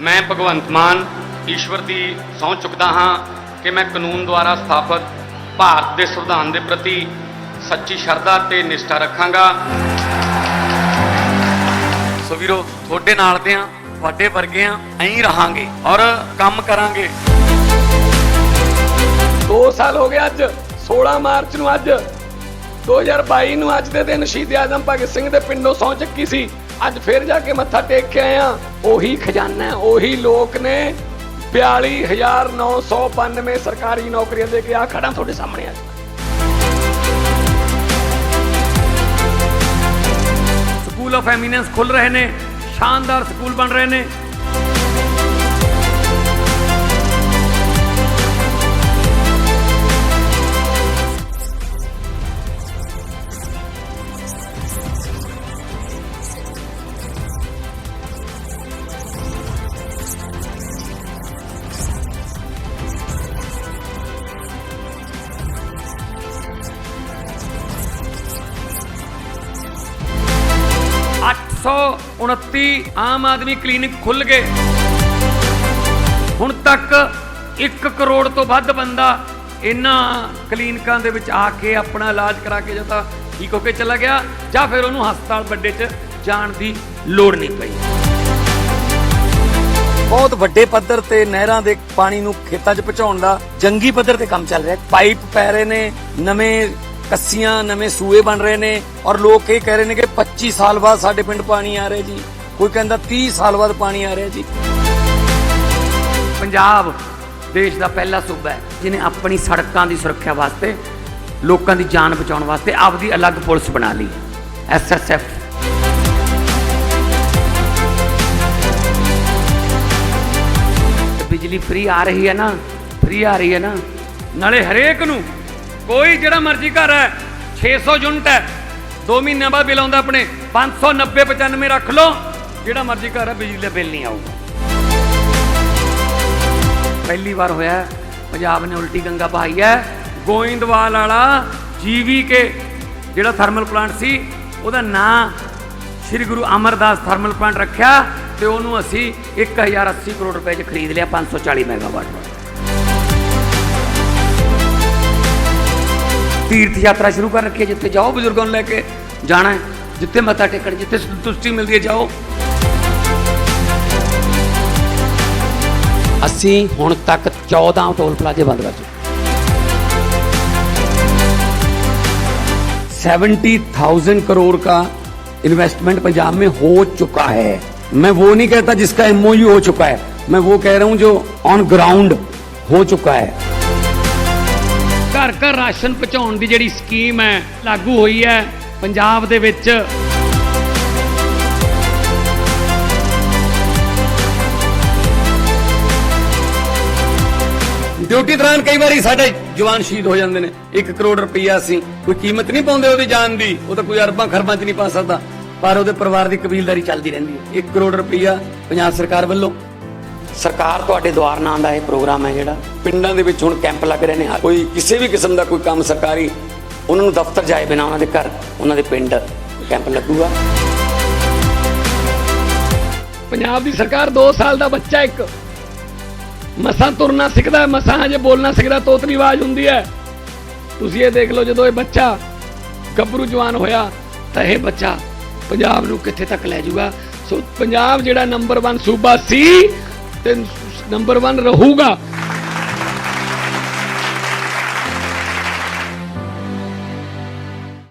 ਮੈਂ ਭਗਵੰਤ ਮਾਨ, ਈਸ਼ਵਰ ਦੀ ਸਹੁੰ ਚੁੱਕਦਾ ਹਾਂ ਕਿ ਮੈਂ ਕਾਨੂੰਨ ਦੁਆਰਾ ਸਥਾਪਿਤ ਭਾਰਤ ਦੇ ਸੰਵਿਧਾਨ ਦੇ ਪ੍ਰਤੀ ਸੱਚੀ ਸ਼ਰਧਾ ਤੇ ਨਿਸ਼ਠਾ ਰੱਖਾਂਗਾ। ਸੋ ਵੀਰੋ, ਤੁਹਾਡੇ ਨਾਲ ਦੇ ਆ ਤੁਹਾਡੇ ਵਰਗੇ ਆ ਐਂ ਰਹਾਂਗੇ ਔਰ ਕੰਮ ਕਰਾਂਗੇ। 2 ਸਾਲ ਹੋ ਗਏ ਅੱਜ 16 ਮਾਰਚ ਨੂੰ ਅੱਜ। 2022 ਨੂੰ ਅੱਜ ਦੇ ਦਿਨ ਸ਼ਹੀਦ ਆਜ਼ਮ ਭਗਤ ਸਿੰਘ ਦੇ ਪਿੰਡੋਂ ਸਹੁੰ ਚੱਕੀ ਸੀ। ਅੱਜ ਫਿਰ ਜਾ ਕੇ ਮੱਥਾ ਟੇਕ ਕੇ ਆਏ ਆ ਉਹੀ ਖਜ਼ਾਨਾ ਹੈ, ਉਹੀ ਲੋਕ ਨੇ 42992 ਸਰਕਾਰੀ ਨੌਕਰੀਆਂ ਦੇ ਕੇ ਆ ਖੜਾ ਤੁਹਾਡੇ ਸਾਹਮਣੇ ਅੱਜ ਸਕੂਲ ਆਫ ਐਮੀਨੈਂਸ ਖੁੱਲ ਰਹੇ ਨੇ ਸ਼ਾਨਦਾਰ ਸਕੂਲ ਬਣ ਰਹੇ ਨੇ ਅੱਠ ਸੌ ਉਨੱਤੀ ਆਮ ਆਦਮੀ ਕਲੀਨਿਕ ਖੁੱਲ ਗਏ। ਹੁਣ ਤੱਕ 1 ਕਰੋੜ ਤੋਂ ਵੱਧ ਬੰਦਾ ਇਹਨਾਂ ਕਲੀਨਿਕਾਂ ਦੇ ਵਿੱਚ ਆ ਕੇ ਆਪਣਾ ਇਲਾਜ ਕਰਾ ਕੇ ਜਾਂ ਤਾਂ ਠੀਕ ਹੋ ਕੇ ਚਲਾ ਗਿਆ ਜਾਂ ਫਿਰ ਉਹਨੂੰ ਹਸਪਤਾਲ ਵੱਡੇ 'ਚ ਜਾਣ ਦੀ ਲੋੜ ਨਹੀਂ ਪਈ। ਬਹੁਤ ਵੱਡੇ ਪੱਧਰ ਤੇ ਨਹਿਰਾਂ ਦੇ ਪਾਣੀ ਨੂੰ ਖੇਤਾਂ 'ਚ ਪਹੁੰਚਾਉਣ ਦਾ ਜੰਗੀ ਪੱਧਰ ਤੇ ਕੰਮ ਚੱਲ ਰਿਹਾ। ਪਾਈਪ ਪੈ ਰਹੇ ਨੇ, ਨਵੇਂ ਕੱਸੀਆਂ ਨਵੇਂ ਸੂਏ ਬਣ ਰਹੇ ਨੇ ਔਰ ਲੋਕ ਇਹ ਕਹਿ ਰਹੇ ਨੇ ਕਿ 25 ਸਾਲ ਬਾਅਦ ਸਾਡੇ ਪਿੰਡ ਪਾਣੀ ਆ ਰਿਹਾ ਜੀ। ਕੋਈ ਕਹਿੰਦਾ 30 ਸਾਲ ਬਾਅਦ ਪਾਣੀ ਆ ਰਿਹਾ ਜੀ। ਪੰਜਾਬ ਦੇਸ਼ ਦਾ ਪਹਿਲਾ ਸੂਬਾ ਹੈ, ਜਿਹਨੇ ਆਪਣੀ ਸੜਕਾਂ ਦੀ ਸੁਰੱਖਿਆ ਵਾਸਤੇ, ਲੋਕਾਂ ਦੀ ਜਾਨ ਬਚਾਉਣ ਵਾਸਤੇ ਆਪਦੀ ਅਲੱਗ ਪੁਲਿਸ ਬਣਾ ਲਈ ਐਸਐਸਐਫ ਬਿਜਲੀ ਫ੍ਰੀ ਆ ਰਹੀ ਹੈ ਨਾ, ਫ੍ਰੀ ਆ ਰਹੀ ਹੈ ਨਾ, ਨਾਲੇ ਹਰੇਕ ਨੂੰ ਕੋਈ ਜਿਹੜਾ ਮਰਜ਼ੀ ਘਰ ਹੈ 600 ਯੂਨਿਟ ਹੈ 2 ਮਹੀਨਿਆਂ ਬਾਅਦ ਬਿੱਲ ਆਉਂਦਾ ਆਪਣੇ 590 95 ਰੱਖ ਲਓ, ਜਿਹੜਾ ਮਰਜ਼ੀ ਘਰ ਹੈ, ਬਿਜਲੀ ਦਾ ਬਿੱਲ ਨਹੀਂ ਆਊਗਾ। ਪਹਿਲੀ ਵਾਰ ਹੋਇਆ ਪੰਜਾਬ ਨੇ ਉਲਟੀ ਗੰਗਾ ਬਹਾਈ ਹੈ, ਗੋਇੰਦਵਾਲ ਵਾਲਾ ਜੀਵੀਕੇ ਜਿਹੜਾ ਥਰਮਲ ਪਲਾਂਟ ਸੀ, ਉਹਦਾ ਨਾਂ ਸ੍ਰੀ ਗੁਰੂ ਅਮਰਦਾਸ ਥਰਮਲ ਪਲਾਂਟ ਰੱਖਿਆ, ਤੇ ਉਹਨੂੰ ਅਸੀਂ 1080 ਕਰੋੜ ਰੁਪਏ 'ਚ ਖਰੀਦ ਲਿਆ 540 ਮੈਗਾਵਾਟ। ਤੀਰਥ ਯਾਤਰਾ ਸ਼ੁਰੂ ਕਰ ਰੱਖੀ ਹੈ ਜਿੱਥੇ ਜਾਓ ਬਜ਼ੁਰਗਾਂ ਨੂੰ ਲੈ ਕੇ ਜਾਣਾ ਹੈ ਜਿੱਥੇ ਮੱਥਾ ਟੇਕਣ ਜਿੱਥੇ ਸੰਤੁਸ਼ਟੀ ਮਿਲਦੀ ਹੈ ਜਾਓ ਅਸੀਂ ਹੁਣ ਤੱਕ 14 ਟੋਲ ਪਲਾਜ਼ੇ ਬੰਦ ਕਰ ਚੁੱਕੇ 70,000 करोड़ का इन्वेस्टमेंट पंजाब में हो चुका है मैं वो नहीं कहता जिसका एमओयू हो चुका है मैं वो कह रहा हूं जो ऑन ग्राउंड हो चुका है ਘਰ ਘਰ ਰਾਸ਼ਨ ਪਹੁੰਚਾਉਣ ਦੀ ਜਿਹੜੀ ਸਕੀਮ ਹੈ, ਲਾਗੂ ਹੋਈ ਹੈ ਪੰਜਾਬ ਦੇ ਵਿੱਚ। ਡਿਊਟੀ ਦੌਰਾਨ ਕਈ ਵਾਰੀ ਸਾਡੇ ਜਵਾਨ ਸ਼ਹੀਦ ਹੋ ਜਾਂਦੇ ਨੇ। 1 ਕਰੋੜ ਰੁਪਈਆ ਅਸੀਂ ਕੋਈ ਕੀਮਤ ਨਹੀਂ ਪਾਉਂਦੇ ਉਹਦੀ ਜਾਨ ਦੀ, ਉਹ ਤਾਂ ਕੋਈ ਅਰਬਾਂ ਖਰਬਾਂ 'ਚ ਨਹੀਂ ਪਾ ਸਕਦਾ। ਪਰ ਉਹਦੇ ਪਰਿਵਾਰ ਦੀ ਕਬੀਲਦਾਰੀ ਚੱਲਦੀ ਰਹਿੰਦੀ ਹੈ। 1 ਕਰੋੜ ਰੁਪਈਆ ਪੰਜਾਬ ਸਰਕਾਰ ਵੱਲੋਂ ਸਰਕਾਰ ਤੁਹਾਡੇ ਦੁਆਰ ਨਾਂ ਦਾ ਇਹ ਪ੍ਰੋਗਰਾਮ ਹੈ ਜਿਹੜਾ? ਪਿੰਡਾਂ ਦੇ ਵਿੱਚ ਹੁਣ ਕੈਂਪ ਲੱਗ ਰਹੇ ਨੇ। ਕੋਈ ਕਿਸੇ ਵੀ ਕਿਸਮ ਦਾ ਕੋਈ ਕੰਮ ਸਰਕਾਰੀ, ਉਹਨਾਂ ਨੂੰ ਦਫ਼ਤਰ ਜਾਏ ਬਿਨਾ ਉਹਨਾਂ ਦੇ ਘਰ, ਉਹਨਾਂ ਦੇ ਪਿੰਡ ਕੈਂਪ ਲੱਗੂਗਾ। ਪੰਜਾਬ ਦੀ ਸਰਕਾਰ 2 ਸਾਲ ਦਾ ਬੱਚਾ ਇੱਕ। ਮਸਾਂ ਤੁਰਨਾ ਸਿੱਖਦਾ, ਮਸਾਂ ਹਜੇ ਬੋਲਣਾ ਸਿੱਖਦਾ, ਤੋਤਲੀ ਆਵਾਜ਼ ਹੁੰਦੀ ਹੈ। ਤੁਸੀਂ ਇਹ ਦੇਖ ਲਓ ਜਦੋਂ ਇਹ ਬੱਚਾ ਗੱਭਰੂ ਜਵਾਨ ਹੋਇਆ, ਤਾਂ ਇਹ ਬੱਚਾ ਪੰਜਾਬ ਨੂੰ ਕਿੱਥੇ ਤੱਕ ਲੈ ਜਾਊਗਾ? ਸੋ ਪੰਜਾਬ ਜਿਹੜਾ ਨੰਬਰ 1 ਸੂਬਾ ਸੀ ਤੇ ਨੰਬਰ 1 ਰਹੂਗਾ।